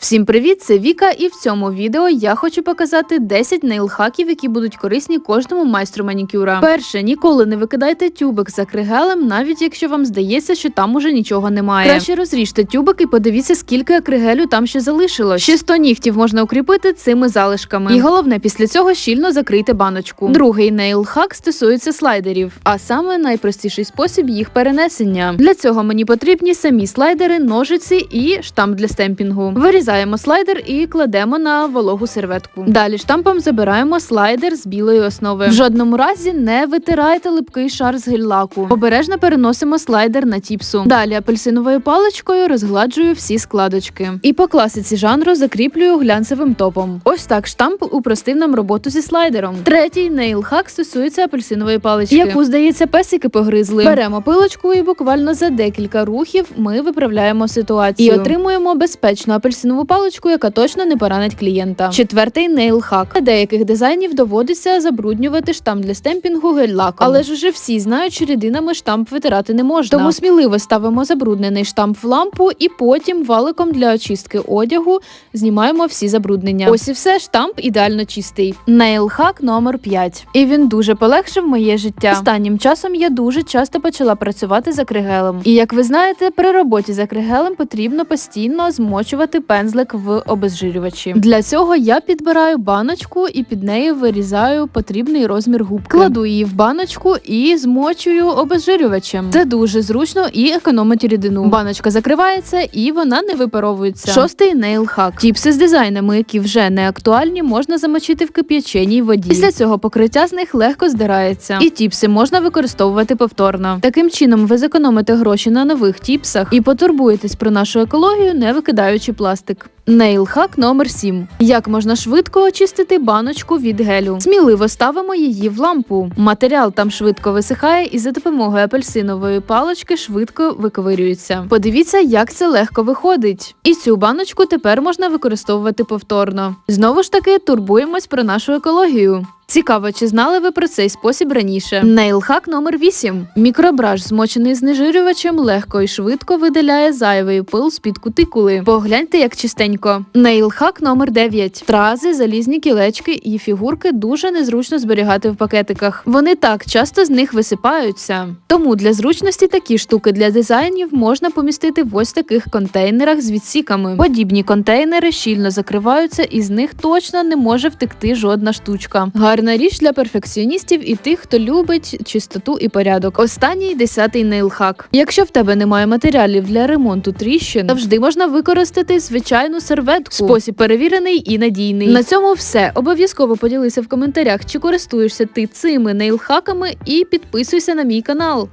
Всім привіт, це Віка, і в цьому відео я хочу показати 10 нейлхаків, які будуть корисні кожному майстру манікюра. Перше, ніколи не викидайте тюбик за кригелем, навіть якщо вам здається, що там уже нічого немає. Краще розріжте тюбик і подивіться, скільки акригелю там ще залишилось. Ще 100 нігтів можна укріпити цими залишками. І головне, після цього щільно закрийте баночку. Другий нейлхак стосується слайдерів, а саме найпростіший спосіб їх перенесення. Для цього мені потрібні самі слайдери, ножиці і штамп для стемпінгу. Вирізаємо слайдер і кладемо на вологу серветку. Далі штампом забираємо слайдер з білої основи. В жодному разі не витирайте липкий шар з гель-лаку. Обережно переносимо слайдер на тіпсу. Далі апельсиновою паличкою розгладжую всі складочки. І по класиці жанру закріплюю глянцевим топом. Ось так штамп упростив нам роботу зі слайдером. Третій нейлхак стосується апельсинової палички, яку здається песики погризли. Беремо пилочку і буквально за декілька рухів ми виправляємо ситуацію і отримуємо безпечну апельсинову паличку, яка точно не поранить клієнта. Четвертий нейлхак. Для деяких дизайнів доводиться забруднювати штамп для стемпінгу гель-лаком. Але ж уже всі знають, що рідинами штамп витирати не можна. Тому сміливо ставимо забруднений штамп в лампу і потім валиком для очистки одягу знімаємо всі забруднення. Ось і все, штамп ідеально чистий. Нейлхак номер 5. І він дуже полегшив моє життя. Останнім часом я дуже часто почала працювати за кригелем. І як ви знаєте, при роботі за кригелем потрібно постійно змочувати пензлик в обезжирювачі. Для цього я підбираю баночку і під нею вирізаю потрібний розмір губки. Кладу її в баночку і змочую обезжирювачем. Це дуже зручно і економить рідину. Баночка закривається і вона не випаровується. Шостий нейлхак. Тіпси з дизайнами, які вже не актуальні, можна замочити в кип'яченій воді. Після цього покриття з них легко здирається. І тіпси можна використовувати повторно. Таким чином ви зекономите гроші на нових тіпсах і потурбуєтесь про нашу екологію, не викидаючи пластик. Нейлхак номер 7. Як можна швидко очистити баночку від гелю? Сміливо ставимо її в лампу. Матеріал там швидко висихає і за допомогою апельсинової палочки швидко виковирюється. Подивіться, як це легко виходить. І цю баночку тепер можна використовувати повторно. Знову ж таки, турбуємось про нашу екологію. Цікаво, чи знали ви про цей спосіб раніше? Нейлхак номер 8. Мікробраш, змочений знежирювачем, легко і швидко видаляє зайвий пил з-під кутикули. Погляньте, як чистенько. Нейлхак номер 9. Стрази, залізні кілечки і фігурки дуже незручно зберігати в пакетиках. Вони так часто з них висипаються. Тому для зручності такі штуки для дизайнів можна помістити в ось таких контейнерах з відсіками. Подібні контейнери щільно закриваються, і з них точно не може втекти жодна штучка. Гарна річ для перфекціоністів і тих, хто любить чистоту і порядок. Останній десятий нейлхак. Якщо в тебе немає матеріалів для ремонту тріщин, завжди можна використати звичайну серветку. Спосіб перевірений і надійний. На цьому все. Обов'язково поділися в коментарях, чи користуєшся ти цими нейлхаками, і підписуйся на мій канал.